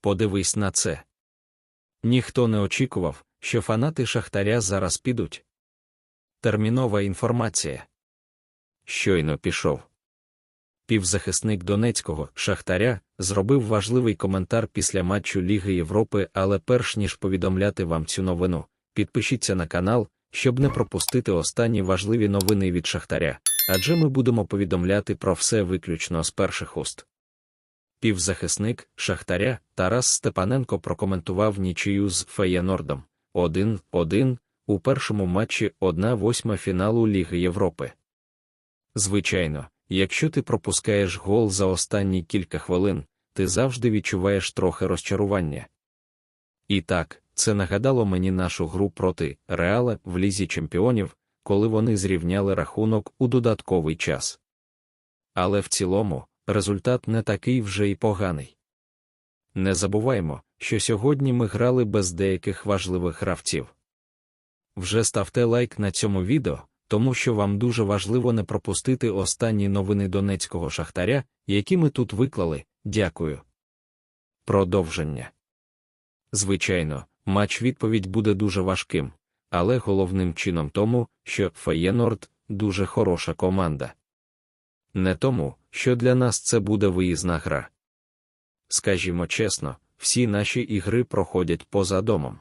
подивись на це. Ніхто не очікував, що фанати Шахтаря зараз підуть. Термінова інформація. Щойно пішов. Півзахисник Донецького Шахтаря зробив важливий коментар після матчу Ліги Європи, але перш ніж повідомляти вам цю новину, підпишіться на канал, щоб не пропустити останні важливі новини від Шахтаря, адже ми будемо повідомляти про все виключно з перших уст. Півзахисник Шахтаря Тарас Степаненко прокоментував нічию з Феєнордом 1-1 у першому матчі 1-8 фіналу Ліги Європи. Звичайно, якщо ти пропускаєш гол за останні кілька хвилин, ти завжди відчуваєш трохи розчарування. І так, це нагадало мені нашу гру проти Реала в лізі чемпіонів, коли вони зрівняли рахунок у додатковий час. Але в цілому, результат не такий вже й поганий. Не забуваймо, що сьогодні ми грали без деяких важливих гравців. Вже ставте лайк на цьому відео, тому що вам дуже важливо не пропустити останні новини донецького шахтаря, які ми тут виклали. Дякую. Продовження. Звичайно, матч відповідь буде дуже важким, але головним чином тому, що Феєнорд дуже хороша команда. Не тому, що для нас це буде виїзна гра. Скажімо чесно, всі наші ігри проходять поза домом.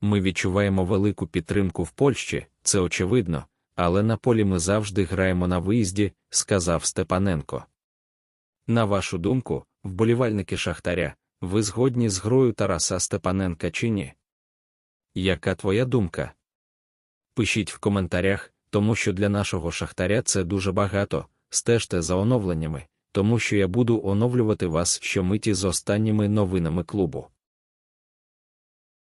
Ми відчуваємо велику підтримку в Польщі, це очевидно, але на полі ми завжди граємо на виїзді, сказав Степаненко. На вашу думку, вболівальники Шахтаря, ви згодні з грою Тараса Степаненка чи ні? Яка твоя думка? Пишіть в коментарях, тому що для нашого шахтаря це дуже багато. Стежте за оновленнями, тому що я буду оновлювати вас щомиті з останніми новинами клубу.